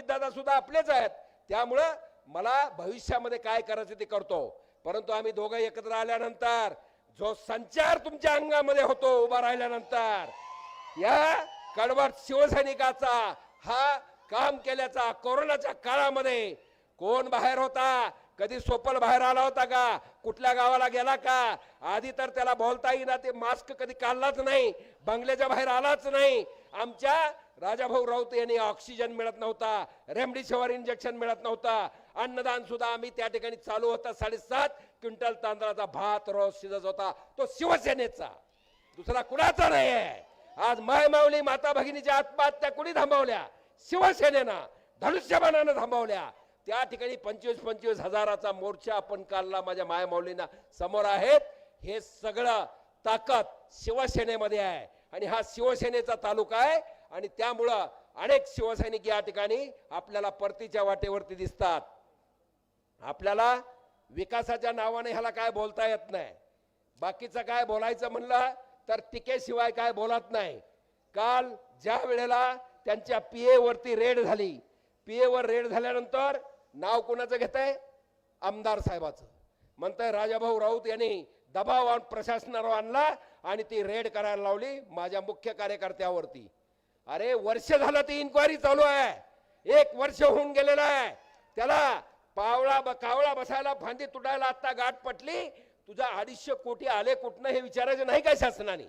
अजितदादा सुद्धा आपलेच आहेत. त्यामुळं मला भविष्यामध्ये काय करायचं ते करतो. परंतु आम्ही दोघं एकत्र आल्यानंतर जो संचार तुमच्या अंगामध्ये होतो उभा राहिल्यानंतर या कडवट शिवसैनिकाचा हा काम केल्याचा कोरोनाच्या काळामध्ये कोण बाहेर होता? कधी सोपल बाहेर आला होता का? कुठल्या गावाला गेला का? आधी तर त्याला बोलता येईना ते मास्क कधी काढलाच नाही बंगल्याच्या बाहेर आलाच नाही. आमच्या राजाभाऊ राऊत यांनी ऑक्सिजन मिळत नव्हता रेमडेसिवीर इंजेक्शन मिळत नव्हता. अन्नदान सुद्धा आम्ही त्या ठिकाणी चालू होता साडेसात क्विंटल तांदळाचा भात रोज शिजत होता. तो शिवसेनेचा. दुसरा कुणाचा नाही आहे आज मायमाऊली माता भगिनीच्या आत्महत्या कुणी थांबवल्या? शिवसेनेनं धनुष्यबाणानं थांबवल्या. त्या ठिकाणी पंचवीस पंचवीस हजाराचा मोर्चा आपण काढला. माझ्या मायमाऊलींना समोर आहेत. हे सगळं ताकद शिवसेनेमध्ये आहे. आणि हा शिवसेनेचा तालुका आहे आणि त्यामुळं अनेक शिवसैनिक या ठिकाणी आपल्याला परतीच्या वाटेवरती दिसतात. आपल्याला विकासाच्या नावाने ह्याला काय बोलता येत नाही. बाकीचं काय बोलायचं म्हणलं तर टीकेशिवाय काय बोलत नाही. काल ज्या वेळेला त्यांच्या पीए वरती रेड झाली पी वर रेड झाल्यानंतर नाव कोणाचं घेत आहे आमदार साहेबाचं. म्हणताय राजाभाऊ राऊत यांनी दबाव प्रशासनावर आणला आणि ती रेड करायला लावली माझ्या मुख्य कार्यकर्त्यावरती. अरे वर्ष झालं ती इन्क्वायरी चालू आहे. एक वर्ष होऊन गेलेलं आहे. त्याला पावळा ब- कावळा बसायला फांदी तुटायला आता गाठ पटली. तुझा अडीचशे कोटी आले कुठनं हे विचारायचं नाही काय शासनाने.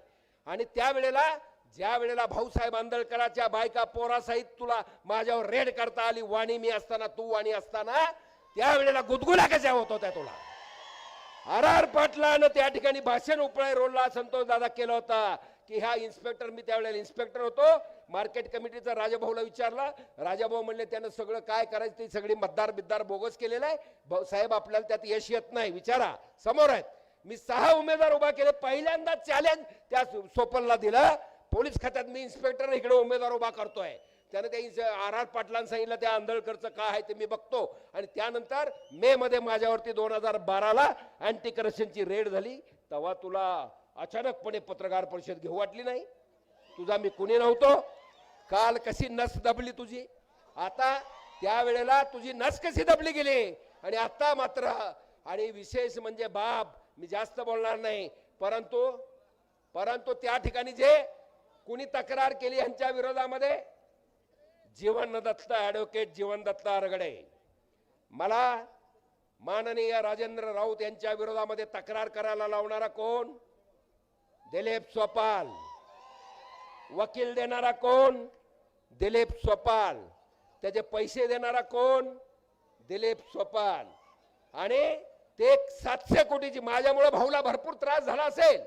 आणि त्यावेळेला ज्या वेळेला भाऊसाहेब आंदळकराच्या बायका पोरासहित तुला माझ्यावर रेड करता आली वाणी मी असताना तू वाणी असताना त्यावेळेला गुदगुला कशा होत होत्या तुला? आर आर पाटलानं त्या ठिकाणी भाषण उपळाय रोडला संतोष दादा केला होता की ह्या इन्स्पेक्टर मी त्यावेळेला इन्स्पेक्टर होतो. मार्केट कमिटीचा राजाभाऊला विचारला. राजाभाऊ म्हणले त्यानं सगळं काय करायचं ते सगळी मतदार बिद्दार बोगस केलेलं आहे. भाऊ साहेब आपल्याला त्यात यश येत नाही. विचारा. समोर आहेत. मी सहा उमेदवार उभा केले. पहिल्यांदा चॅलेंज त्या सोपलला दिलं. पोलीस खात्यात मी इन्स्पेक्टर इकडे उमेदवार उभा करतोय. त्याने त्या आर आर पाटलांनी सांगितलं त्या आंधळकरचं काय आहे ते मी बघतो. आणि त्यानंतर मे मध्ये माझ्यावरती दोन हजार बाराला अँटी करप्शनची रेड झाली. तेव्हा तुला अचानकपणे पत्रकार परिषद घेऊ वाटली नाही. तुझा मी कुणी नव्हतो. काल कशी नस दबली तुझी. आता त्यावेळेला तुझी नस कशी दबली गेली? आणि आता मात्र आणि विशेष म्हणजे बाब मी जास्त बोलणार नाही. परंतु परंतु त्या ठिकाणी जे कुणी तक्रार केली यांच्या विरोधामध्ये जीवन ॲडव्होकेट जीवनदत्त अरगडे मला माननीय राजेंद्र राऊत यांच्या विरोधामध्ये तक्रार करायला लावणारा कोण? दिलीप स्वपाल वकील देणारा कोण? दिलीप स्वपाल त्याचे पैसे देणारा कोण? दिलीप स्वपाल आणि ते सातशे कोटीची माझ्यामुळे भाऊला भरपूर त्रास झाला असेल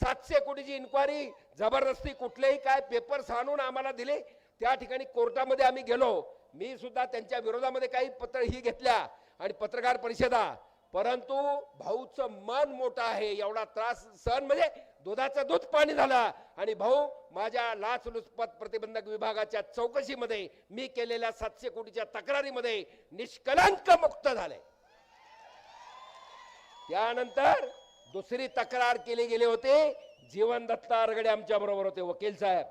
सातशे कोटीची इन्क्वायरी जबरदस्ती कुठलेही काय पेपर्स आणून आम्हाला दिले त्या ठिकाणी कोर्टामध्ये आम्ही गेलो. मी सुद्धा त्यांच्या विरोधामध्ये काही पत्र ही घेतल्या आणि पत्रकार परिषदा. परंतु भाऊचं मन मोठं आहे एवढा त्रास सहन म्हणजे दुधाचं दूध पाणी झालं. आणि भाऊ माझ्या लाचलुचपत प्रतिबंधक विभागाच्या चौकशीमध्ये मी केलेल्या सातशे कोटीच्या तक्रारीमध्ये निष्कलंक मुक्त झाले. त्यानंतर दुसरी तक्रार केली गेली होती. जीवन दत्ता आरगडे आमच्या बरोबर होते वकील साहेब.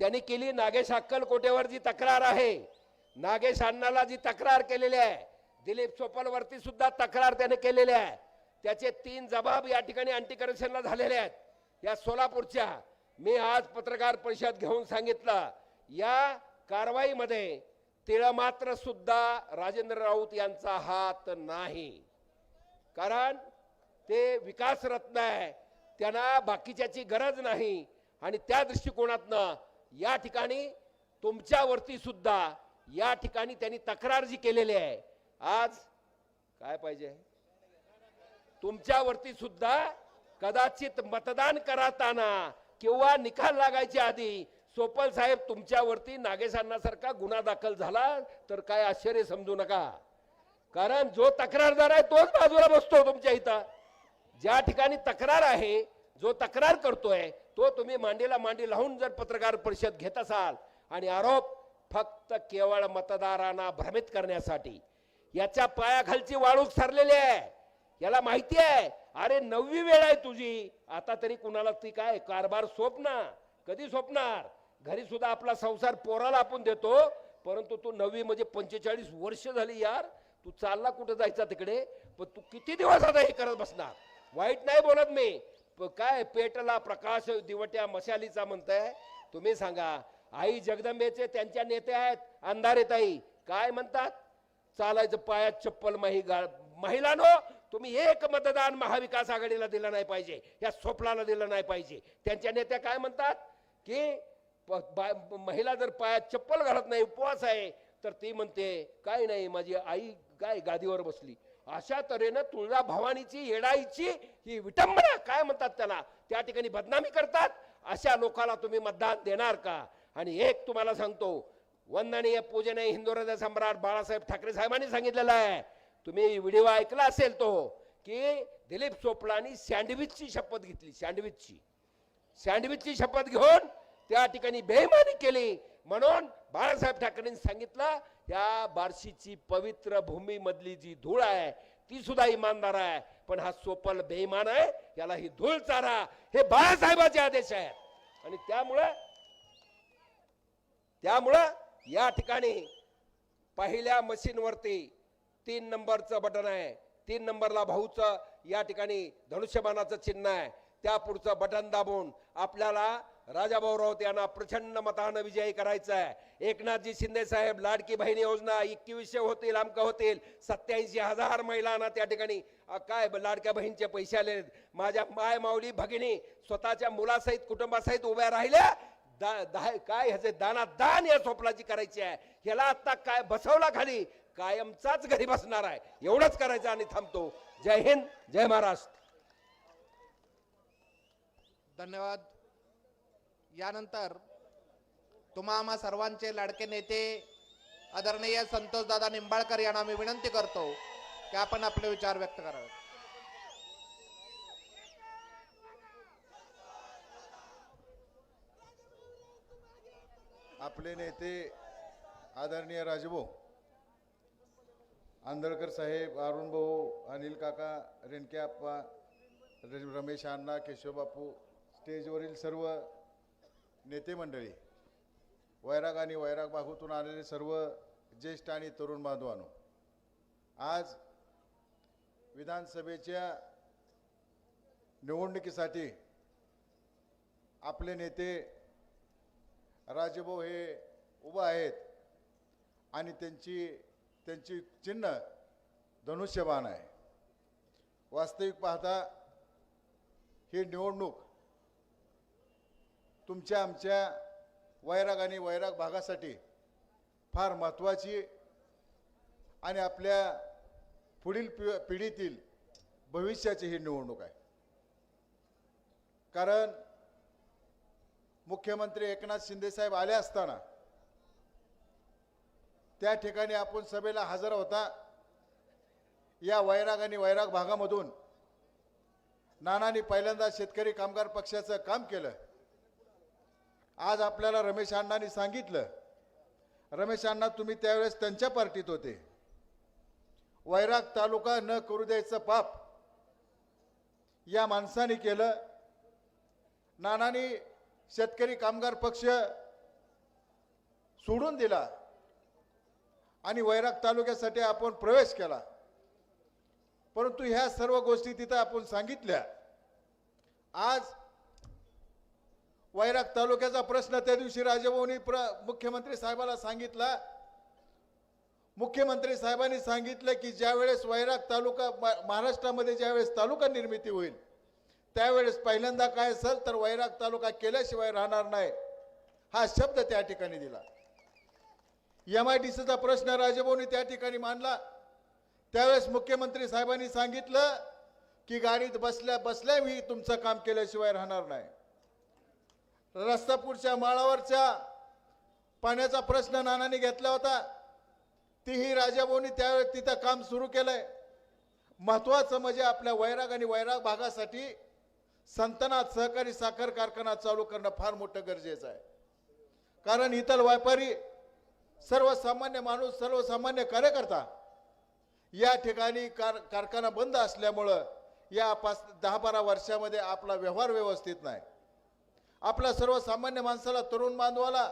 त्यांनी केली नागेश अक्कलकोटेवर जी तक्रार आहे. नागेश अण्णाला जी तक्रार केलेली आहे दिलीप सोपलवरती सुद्धा तक्रार त्याने केलेली आहे. त्याचे तीन जबाब या ठिकाणी अँटी करप्शनला झालेले आहेत. या सोलापूरच्या मी आज पत्रकार परिषद घेऊन सांगितलं या कारवाईमध्ये तिळमात्र सुद्धा राजेंद्र राऊत यांचा हात नाही. कारण ते विकास रत्न आहे त्यांना बाकीच्याची गरज नाही आणि त्या दृष्टिकोनातनं या ठिकाणी तुमच्यावरती सुद्धा या ठिकाणी त्यांनी तक्रार जी केलेली आहे आज काय पाहिजे? तुमच्यावरती सुद्धा कदाचित मतदान करताना किंवा निकाल लागायच्या आधी सोपल साहेब तुमच्यावरती नागेशांनासारखा गुन्हा दाखल झाला तर काय आश्चर्य समजू नका. कारण जो तक्रारदार आहे तोच बाजूला बसतो तुमच्या इथं. ज्या ठिकाणी तक्रार आहे जो तक्रार करतोय तो तुम्ही मांडीला मांडी लावून जर पत्रकार परिषद घेत असाल आणि आरोप फक्त केवळ मतदारांना भ्रमित करण्यासाठी याच्या पायाखालची वाळूक सरलेली आहे. याला माहिती आहे अरे नववी वेळ आहे तुझी आता तरी कुणाला ती काय कारभार सोपना कधी सोपणार? घरी सुद्धा आपला संसार पोराला आपण देतो परंतु तू नववी म्हणजे पंचेचाळीस वर्ष झाली यार तू चालला कुठं जायचा तिकडे? पण तू किती दिवस आता हे करत बसणार? वाईट नाही बोलत मी. काय पेटला प्रकाश दिवट्या मशालीचा म्हणताय? तुम्ही सांगा. आई जगदंबेचे त्यांच्या नेते आहेत अंधारे ताई. काय म्हणतात? चालायचं पायात चप्पल माही गा महिलानो तुम्ही एक मतदान महाविकास आघाडीला दिलं नाही पाहिजे. या सोपलाला दिलं नाही पाहिजे. त्यांच्या नेत्या काय म्हणतात? की महिला जर पायात चप्पल घालत नाही उपवास आहे तर ती म्हणते काय नाही माझी आई काय गादीवर बसली. अशा तऱ्हेनं तुळजा भवानीची येडाईची ही विटंबना काय म्हणतात त्याला? त्या ठिकाणी बदनामी करतात. अशा लोकाला तुम्ही मतदान देणार का? आणि एक तुम्हाला सांगतो वंदनीय पूजनीय हिंदू हृदय सम्राट बाळासाहेब ठाकरे साहेबांनी सांगितलेलं आहे. तुम्ही व्हिडिओ ऐकला असेल तो की दिलीप चोपडानी सँडविचची शपथ घेतली सँडविचची. सँडविचची शपथ घेऊन त्या ठिकाणी बेईमानी केली. म्हणून बाळासाहेब ठाकरेंनी सांगितलं या बार्शीची पवित्र भूमीमधली जी धूळ आहे ती सुद्धा इमानदार आहे. पण हा सोपल बेईमान आहे याला ही धूळ चारा. हे बाळासाहेबाचे आदेश आहेत. आणि त्यामुळं त्यामुळं या ठिकाणी पहिल्या मशीनवरती तीन नंबरचं बटन आहे. तीन नंबरला भाऊचं या ठिकाणी धनुष्यबाणाचं चिन्ह आहे. त्या पुढचं बटन दाबून आपल्याला राजाभाऊ राऊत यांना प्रचंड मतानं विजयी करायचं आहे एकनाथजी शिंदे साहेब लाडकी बहिणी योजना एकवीसशे होतील अमक होतील. सत्याऐंशी हजार महिलांना त्या ठिकाणी काय लाडक्या बहिणीचे पैसे आले माझ्या माय माऊली भगिनी स्वतःच्या मुलासहित कुटुंबासहित उभ्या राहिल्या. दा- काय ह्याचे दाना दान या स्वप्नाची करायची आहे. ह्याला आता काय बसवला खाली? कायमचाच घरी बसणार आहे. एवढंच करायचं आणि थांबतो. जय हिंद जय महाराष्ट्र. धन्यवाद. यानंतर तुम्हा आम्हा सर्वांचे लाडके नेते आदरणीय संतोष दादा निंबाळकर यांना मी विनंती करतो की आपण आपले विचार व्यक्त करावे आपले नेते आदरणीय राजभाऊ आंधळकर साहेब अरुण भाऊ अनिल काका रेणके आप्पा रमेश अण्णा केशवबापू स्टेजवरील सर्व नेते मंडळी वैराग आणि वैराग बागूतून आलेले सर्व ज्येष्ठ आणि तरुण बांधवांनो आज विधानसभेच्या निवडणुकीसाठी आपले नेते राजभाऊ हे उभं आहेत आणि त्यांची त्यांची चिन्ह धनुष्यबाण आहे. वास्तविक पाहता ही निवडणूक तुमच्या आमच्या वैराग आणि वैराग भागासाठी फार महत्त्वाची आणि आपल्या पुढील पि पिढीतील भविष्याची ही निवडणूक आहे. कारण मुख्यमंत्री एकनाथ शिंदेसाहेब आले असताना त्या ठिकाणी आपण सभेला हजर होता. या वैराग आणि वैराग भागामधून नानांनी पहिल्यांदा शेतकरी कामगार पक्षाचं काम केलं. आज आपल्याला रमेश अण्णांनी सांगितलं. रमेश अण्णा तुम्ही त्यावेळेस त्यांच्या पार्टीत होते. वैराग तालुका न करू द्यायचं पाप. या माणसाने केलं. नानानी शेतकरी कामगार पक्ष सोडून दिला. आणि वैराग तालुक्यासाठी आपण प्रवेश केला. परंतु ह्या सर्व गोष्टी तिथं आपण सांगितल्या. आज वैराग तालुक्याचा प्रश्न त्या दिवशी राजभवनी प्र मुख्यमंत्री साहेबाला सांगितला. मुख्यमंत्री साहेबांनी सांगितलं की ज्यावेळेस वैराग तालुका महाराष्ट्रामध्ये ज्यावेळेस तालुका निर्मिती होईल त्यावेळेस पहिल्यांदा काय असेल तर वैराग तालुका केल्याशिवाय राहणार नाही हा शब्द त्या ठिकाणी दिला. एम आय डी सीचा प्रश्न राजभवनी त्या ठिकाणी मांडला. त्यावेळेस मुख्यमंत्री साहेबांनी सांगितलं की गाडीत बसल्या बसल्या मी तुमचं काम केल्याशिवाय राहणार नाही. रस्तापूरच्या माळावरच्या पाण्याचा प्रश्न नानाने घेतला होता. तीही राजाभाऊनी त्यावेळेस तिथं काम सुरू केलंय. महत्वाचं म्हणजे आपल्या वैराग आणि वैराग भागासाठी संतनाथ सहकारी साखर कारखाना चालू करणं फार मोठं गरजेचं आहे. कारण इतर व्यापारी सर्वसामान्य माणूस सर्वसामान्य कार्यकर्ता या ठिकाणी कार कारखाना बंद असल्यामुळं या पाच दहा बारा वर्षामध्ये आपला व्यवहार व्यवस्थित नाही. आपल्या सर्वसामान्य माणसाला तरुण बांधवाला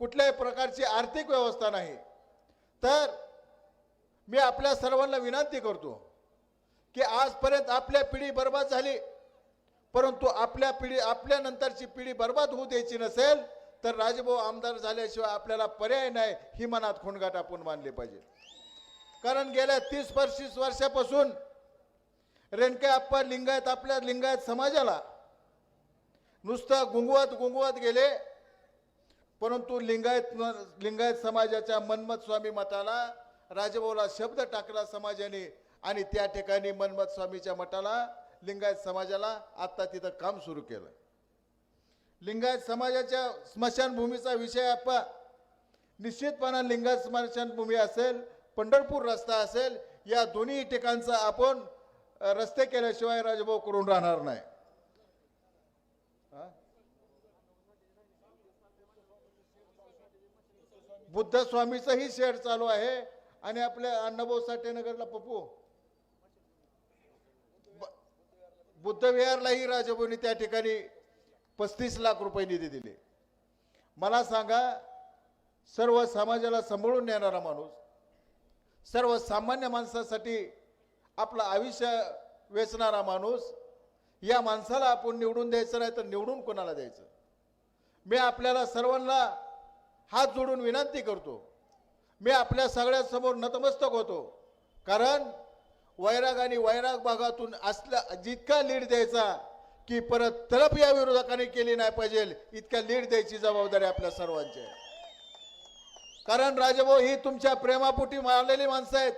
कुठल्याही प्रकारची आर्थिक व्यवस्था नाही. तर मी आपल्या सर्वांना विनंती करतो की आजपर्यंत आपल्या पिढी बर्बाद झाली परंतु आपल्या पिढी आपल्या नंतरची पिढी बर्बाद होऊ द्यायची नसेल तर राजभाऊ आमदार झाल्याशिवाय आपल्याला पर्याय नाही ही मनात खोंडगाठ आपण मानली पाहिजे. कारण गेल्या तीस पस्तीस वर्षापासून रेणके आप्पा लिंगायत आपल्या लिंगायत समाजाला नुसतं गुंगवत गुंगवत गेले. परंतु लिंगायत लिंगायत समाजाच्या मनमत स्वामी मताला राजभाऊला शब्द टाकला समाजाने आणि त्या ठिकाणी मनमत स्वामीच्या मठाला लिंगायत समाजाला आत्ता तिथं काम सुरू केलं. लिंगायत समाजाच्या स्मशानभूमीचा विषय आपण निश्चितपणा लिंगायत स्मशानभूमी असेल पंढरपूर रस्ता असेल या दोन्ही ठिकाणचा आपण रस्ते केल्याशिवाय राजभाऊ करून राहणार नाही. बुद्ध स्वामीचंही शेड चालू आहे. आणि आपल्या अण्णाभाऊ साठे नगरला पप्पू बुद्धविहारलाही बुद्ध त्या ठिकाणी पस्तीस लाख रुपये निधी दिले. मला सांगा सर्व समाजाला सांभाळून नेणारा माणूस सर्व सामान्य माणसासाठी आपलं आयुष्य वेचणारा माणूस या माणसाला आपण निवडून द्यायचं नाही तर निवडून कोणाला द्यायचं? मी आपल्याला सर्वांना हात जोडून विनंती करतो. मी आपल्या सगळ्यांसमोर नतमस्तक होतो. कारण वैराग आणि वैराग भागातून असला जितका लीड द्यायचा की परत तलप या विरोधकाने केली नाही पाहिजे इतका लीड द्यायची जबाबदारी आपल्या सर्वांची आहे. कारण राजभाऊ ही तुमच्या प्रेमापोटी मारलेली माणसं आहेत.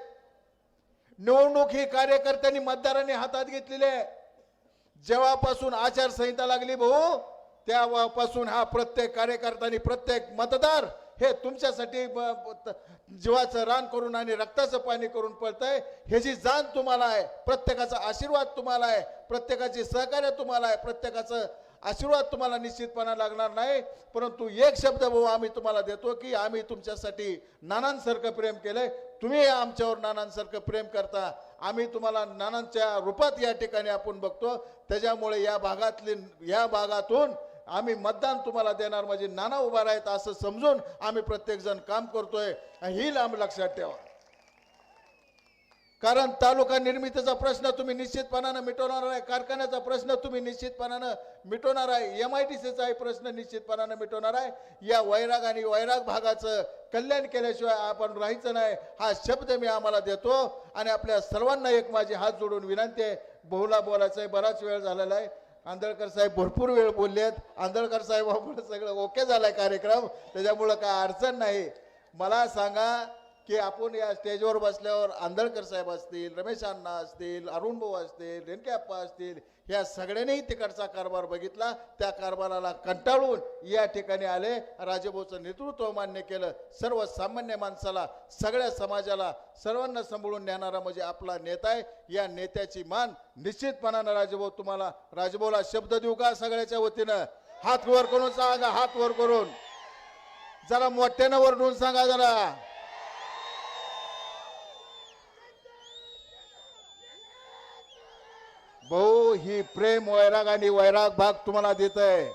निवडणूक ही कार्यकर्त्यांनी मतदारांनी हातात घेतलेली आहे. जेव्हापासून आचारसंहिता लागली भाऊ त्यापासून हा प्रत्येक कार्यकर्त्यांनी प्रत्येक मतदार हे तुमच्यासाठी ब- त- जीवाचं रान करून आणि रक्ताचं पाणी करून पळतंय. ह्याची जाण तुम्हाला आहे प्रत्येकाचा आशीर्वाद तुम्हाला आहे प्रत्येकाची सहकार्य तुम्हाला आहे प्रत्येकाचं आशीर्वाद तुम्हाला निश्चितपणा लागणार नाही. परंतु एक शब्द भाऊ आम्ही तुम्हाला देतो की आम्ही तुमच्यासाठी नानांसारखं प्रेम केलंय. तुम्ही आमच्यावर नानांसारखं प्रेम करता. आम्ही तुम्हाला नानांच्या रूपात या ठिकाणी आपण बघतो. त्याच्यामुळे या भागातली या भागातून आम्ही मतदान तुम्हाला देणार. म्हणजे नाना उभा आहेत असं समजून आम्ही प्रत्येकजण काम करतोय. ही लांब लक्षात ठेवा. कारण तालुका निर्मितीचा प्रश्न तुम्ही निश्चितपणानं मिटवणार आहे. कारखान्याचा प्रश्न तुम्ही निश्चितपणानं मिटवणार आहे. एम आय टी सीचा प्रश्न निश्चितपणानं मिटवणार आहे. या वैराग आणि वैराग भागाचं कल्याण केल्याशिवाय आपण राहायचं नाही. हा शब्द मी आम्हाला देतो. आणि आपल्या सर्वांना एक माझी हात जोडून विनंती आहे. बहुला बोलायचं आहे बराच वेळ झालेला आहे. आंधळकर साहेब भरपूर वेळ बोलले आहेत आंधळकर साहेबामुळे सगळं ओके झालाय कार्यक्रम. त्याच्यामुळं काय अडचण नाही. मला सांगा की आपण या स्टेजवर बसल्यावर आंधळकर साहेब असतील रमेश अण्णा असतील अरुण भाऊ असतील रेणकेअप्पा असतील या सगळ्यांनीही तिकडचा कारभार बघितला. त्या कारभाराला कंटाळून या ठिकाणी आले. राजभाऊचं नेतृत्व मान्य केलं. सर्व सामान्य माणसाला सगळ्या समाजाला सर्वांना सांभाळून नेणारा म्हणजे आपला नेता आहे. या नेत्याची मान निश्चितपणानं राजभाऊ तुम्हाला राजभाऊला शब्द देऊ का सगळ्याच्या वतीनं? हात वर करून सांगा हात वर करून. जरा मोठ्यानं वरडून सांगा जरा. ही प्रेम वैराग आणि वैराग भाग तुम्हाला देत आहे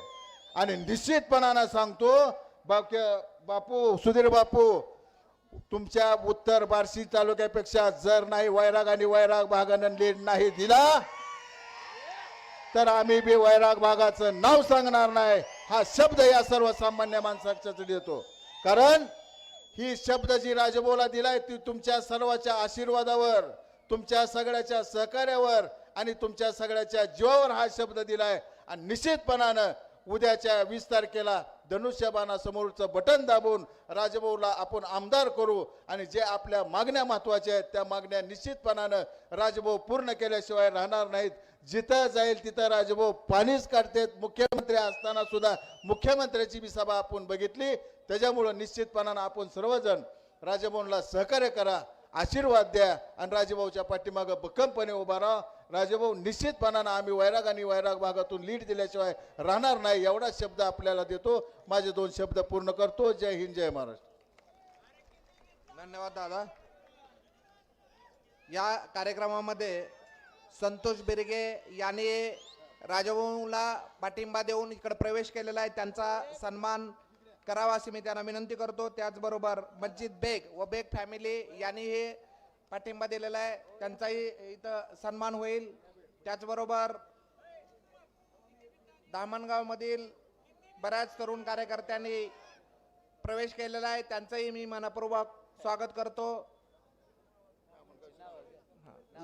आणि निश्चितपणानं सांगतो बाप बापू सुधीर बापू तुमच्या उत्तर बार्शी तालुक्यापेक्षा जर नाही वैराग आणि वैराग भागानं लीड नाही दिला तर आम्ही बी वैराग भागाचं नाव सांगणार नाही. हा शब्द या सर्वसामान्य माणसाच्याच देतो. कारण ही शब्द जी राजबोला दिलाय ती तुमच्या सर्वाच्या आशीर्वादावर तुमच्या सगळ्याच्या सहकार्यावर आणि तुमच्या सगळ्याच्या जीवावर हा शब्द दिलाय. आणि निश्चितपणानं उद्याच्या वीस तारखेला धनुष्यबाणासमोरचं बटन दाबून राजभाऊला आपण आमदार करू. आणि जे आपल्या मागण्या महत्त्वाच्या आहेत त्या मागण्या निश्चितपणानं राजभाऊ पूर्ण केल्याशिवाय राहणार नाहीत. जिथं जाईल तिथं राजभाऊ पाणीच काढतेत. मुख्यमंत्री असताना सुद्धा मुख्यमंत्र्याची बी सभा आपण बघितली. त्याच्यामुळं निश्चितपणानं आपण सर्वजण राजभाऊला सहकार्य करा आशीर्वाद द्या आणि राजभाऊच्या पाठीमागं भक्कमपणे उभा राहा. राजेभाऊ निश्चितपणानं आम्ही वैराग आणि वैराग भागातून लीड दिल्याशिवाय राहणार नाही एवढा शब्द आपल्याला देतो. माझे दोन शब्द पूर्ण करतो. जय हिंद जय महाराष्ट्र. धन्यवाद दादा. या कार्यक्रमामध्ये संतोष बिरगे यांनी राजभाऊला पाठिंबा देऊन इकडे प्रवेश केलेला आहे. त्यांचा सन्मान करावा अशी मी त्यांना विनंती करतो. त्याचबरोबर मस्जिद बेग व बेग फॅमिली यांनी हे पाठिंबा दिलेला आहे. त्यांचाही इथं सन्मान होईल. त्याचबरोबर दामणगावमधील बऱ्याच तरुण कार्यकर्त्यांनी प्रवेश केलेला आहे. त्यांचंही मी मनपूर्वक स्वागत करतो.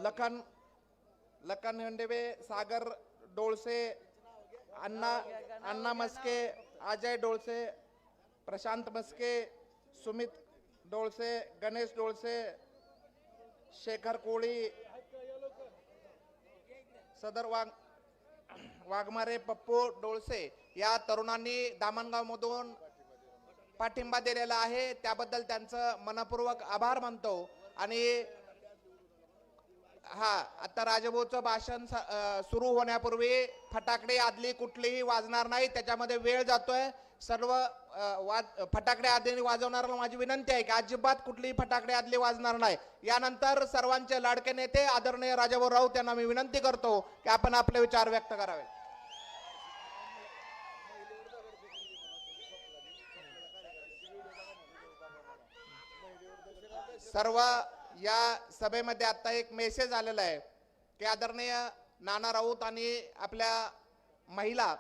लखन लखन हेंडेवे सागर डोळसे अण्णा अण्णा मस्के अजय डोळसे प्रशांत मस्के सुमित डोळसे गणेश डोळसे शेखर कोळी सदर वाघ वाघमारे पप्पू डोळसे या तरुणांनी दामणगाव मधून पाठिंबा दिलेला आहे. त्याबद्दल त्यांचं मनपूर्वक आभार मानतो. आणि हा आता राजभूचं भाषण स- सुरू होण्यापूर्वी फटाकडे आदली कुठलीही वाजणार नाही. त्याच्यामध्ये वेळ जातोय. सर्व वाद वाज फटाकडे आदले वाजवणाऱ्याला माझी विनंती आहे की अजिबात कुठलीही फटाकडे आदले वाजणार नाही. यानंतर सर्वांचे लाडके नेते आदरणीय राजाभाऊ राऊत यांना मी विनंती करतो की आपण आपले विचार व्यक्त करावे. सर्व या सभेमध्ये आता एक मेसेज आलेला आहे की आदरणीय नाना राऊत आणि आपल्या महिला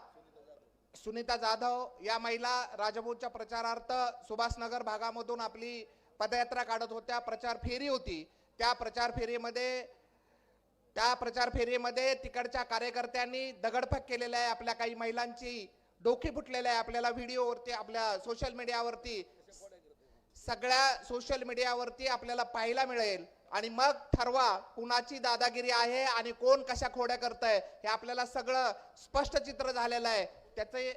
सुनीता जाधव या महिला राजभूतच्या प्रचारार्थ सुभाषनगर भागामधून आपली पदयात्रा काढत होत्या. प्रचार फेरी होती. त्या प्रचार फेरीमध्ये त्या प्रचार फेरीमध्ये तिकडच्या कार्यकर्त्यांनी दगडफेक केलेल्या आहे आपल्या काही महिलांची. डोके फुटलेल्या आहे आपल्याला व्हिडिओवरती आपल्या सोशल मीडियावरती. सगळ्या सोशल मीडियावरती आपल्याला पाहायला मिळेल. आणि मग ठरवा कुणाची दादागिरी आहे आणि कोण कशा खोड्या करतंय हे आपल्याला सगळं स्पष्ट चित्र झालेलं आहे. त्याचे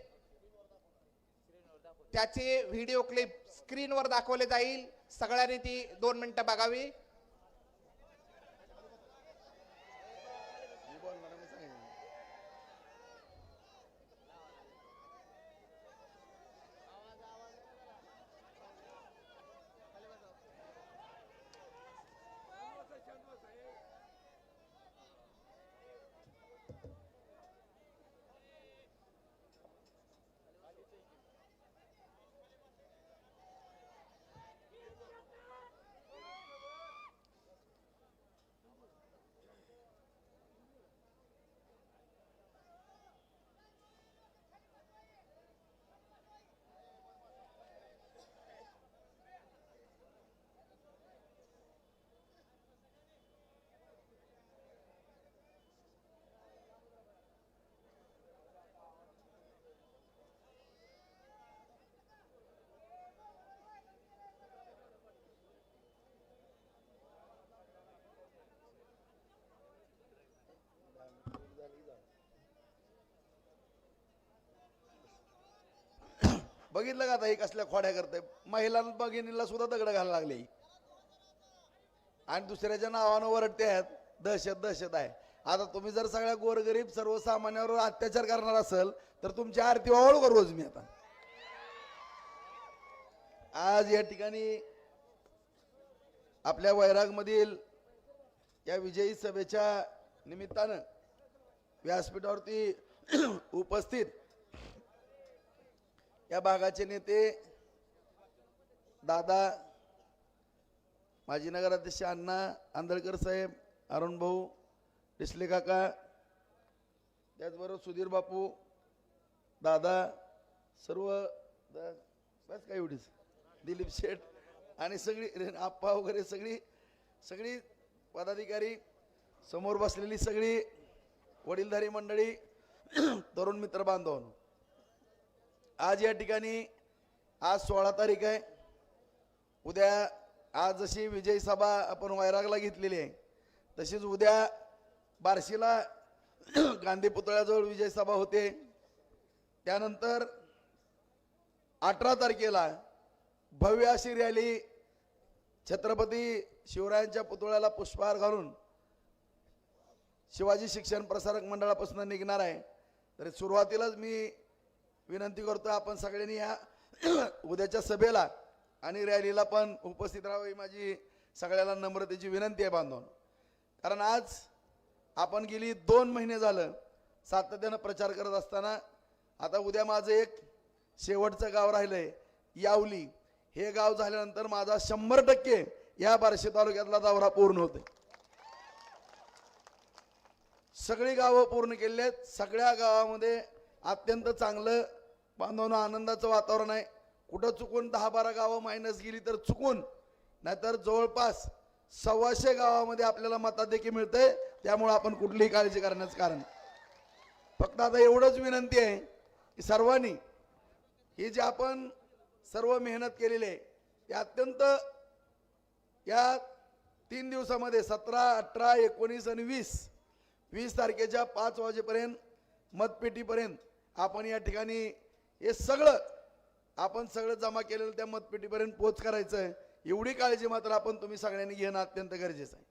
त्याचे व्हिडिओ क्लिप स्क्रीनवर दाखवले जाईल. सगळ्यांनी ती दोन मिनिटं बघावी. बघितलं का आता हे कसल्या खोड्या करते महिला भगिनीला सुद्धा दगड घालायला लागले आणि दुसऱ्याच्या नावानं वरडते आहेत. दहशत दहशत आहे. आता तुम्ही जर सगळ्या गोरगरीब सर्वसामान्यावर अत्याचार करणार असेल तर तुमची आरती वावळू का रोज मी आता. आज या ठिकाणी आपल्या वैरागमधील या विजयी सभेच्या निमित्तानं व्यासपीठावरती उपस्थित या भागाचे नेते दादा माजी नगराध्यक्ष अण्णा आंदळकर साहेब अरुण भाऊ डिसले काका त्याचबरोबर सुधीर बापू दादा सर्व बस काय एवढीच. दिलीप शेठ आणि सगळी आप्पा वगैरे सगळी सगळी पदाधिकारी समोर बसलेली सगळी वडीलधारी मंडळी तरुण मित्र बांधवांनो. आज या ठिकाणी आज सोळा तारीख आहे. उद्या आज जशी विजयी सभा आपण वैरागला घेतलेली आहे तशीच उद्या बार्शीला गांधी पुतळ्याजवळ विजय सभा होते. त्यानंतर अठरा तारखेला भव्य अशी रॅली छत्रपती शिवरायांच्या पुतळ्याला पुष्पहार घालून शिवाजी शिक्षण प्रसारक मंडळापासून निघणार आहे. तरी सुरुवातीलाच मी विनंती करतो आपण सगळ्यांनी या उद्याच्या सभेला आणि रॅलीला पण उपस्थित राहावं ही माझी सगळ्याला नम्रतेची विनंती आहे बांधून कारण आज आपण गेली दोन महिने झालं सातत्यानं प्रचार करत असताना आता उद्या माझं एक शेवटचं गाव राहिलंय यावली. हे गाव झाल्यानंतर माझा शंभर टक्के या बार्शी तालुक्यातला दौरा पूर्ण होते सगळी गावं पूर्ण केली आहेत. सगळ्या गावामध्ये अत्यंत चांगलं बांधवणं आनंदाचं वातावरण आहे. कुठं चुकून दहा बारा गावं मायनस गेली तर चुकून. नाहीतर जवळपास सव्वाशे गावामध्ये आपल्याला मताधिक्य मिळतंय. त्यामुळे आपण कुठलीही काळजी करण्याचं कारण फक्त आता एवढंच विनंती आहे की सर्वांनी ही जी आपण सर्व मेहनत केलेली आहे ते अत्यंत या तीन दिवसामध्ये सतरा अठरा एकोणीस आणि वीस वीस तारखेच्या पाच वाजेपर्यंत मतपेटीपर्यंत आपण या ठिकाणी हे सगळं आपण सगळं जमा केलेलं त्या मतपेटीपर्यंत पोच करायचं आहे एवढी काळजी मात्र आपण तुम्ही सगळ्यांनी घेणं अत्यंत गरजेचं आहे.